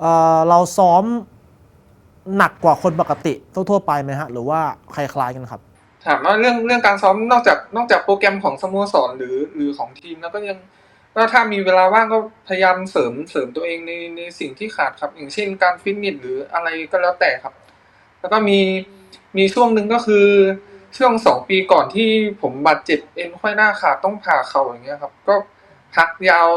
เอ่อเราซ้อมหนักกว่าคนปกติทั่วๆไปไหมฮะ หรือว่าคล้ายๆกันครับ ถามว่าเรื่องเรื่องการซ้อมนอกจากนอกจากโปรแกรมของสโมสรหรือหรือของทีมแล้วก็ยังก็ถ้ามีเวลาว่างก็พยายามเสริมเสริมตัวเองในในสิ่งที่ขาดครับ อย่างเช่นการฟิตเนสหรืออะไรก็แล้วแต่ครับ แล้วก็มีมีช่วงหนึ่งก็คือช่วงสองปีก่อนที่ผมบาดเจ็บเอ็นไขว้หน้าขาดต้องผ่าเข่าอย่างเงี้ยครับ ก็พักยาว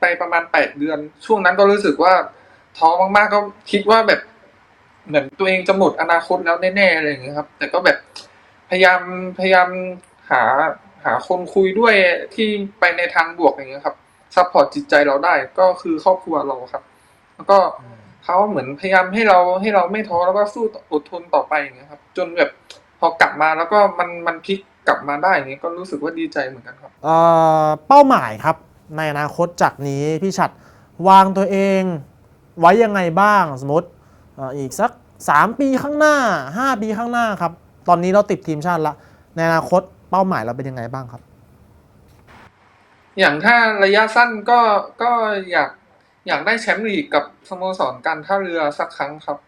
ไปประมาณแปดเดือน ช่วงนั้นก็รู้สึกว่า ท้อมากๆก็คิดว่าแบบ เหมือนตัวเองจะหมดอนาคตแล้วแน่ๆอะไรอย่างเงี้ยครับ แต่ก็แบบพยายามพยายามหาหาคนคุยด้วยที่ไปในทางบวกอย่างเงี้ยครับซัพพอร์ตจิตใจเราได้ก็คือครอบครัวเราครับ แล้วก็เขาเหมือนพยายามให้เราให้เราไม่ท้อแล้วก็สู้อดทนต่อไปอย่างเงี้ยครับ จนแบบพอกลับมาแล้วก็มันมันพลิกกลับมาได้อย่างเงี้ยก็รู้สึกว่าดีใจเหมือนกันครับเอ่อเป้าหมายครับ ในอนาคตจากนี้พี่ชัดวางตัวเอง ไว้ยังไงบ้างสมมติอีกสัก 3 ปีข้างหน้า 5 ปีข้างหน้าครับ ตอนนี้เราติดทีมชาติละ ในอนาคตเป้าหมายเราเป็นยังไงบ้างครับ อย่างถ้าระยะสั้นก็ก็อยากอยากได้แชมป์ลีกกับสโมสรการท่าเรือสักครั้งครับ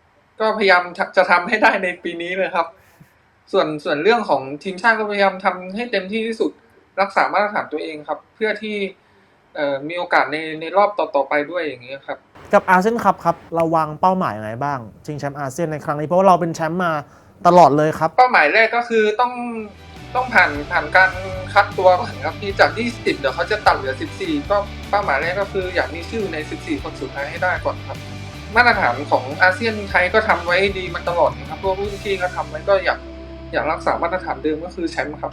ก็พยายามจะจะทำให้ได้ในปีนี้เลยครับ ส่วนส่วนเรื่องของทีมชาติก็พยายามทำให้เต็มที่ที่สุดรักษามาตรฐานตัวเองครับ เพื่อที่มีโอกาสในในรอบต่อๆไปด้วยอย่างเงี้ยครับ กับอาเซียนคัพครับเราวางเป้าหมายยังไงบ้างชิงแชมป์อาเซียนในครั้งนี้เพราะว่าเราเป็นแชมป์มาตลอดเลยครับ เป้าหมายแรกก็คือต้องต้องผ่านผ่านการคัดตัวก่อนครับที่จาก 20 เดี๋ยวเขาจะตัดเหลือ 14 ก็เป้าหมายแรกก็คืออยากมีชื่อใน 14 คนสุดท้ายให้ได้ก่อนครับ มาตรฐานของอาเซียนไทยก็ทำไว้ดีมาตลอดนะครับพวกรุ่นพี่ก็ทำไว้ก็อยากอยากรักษามาตรฐานเดิมก็คือแชมป์ครับ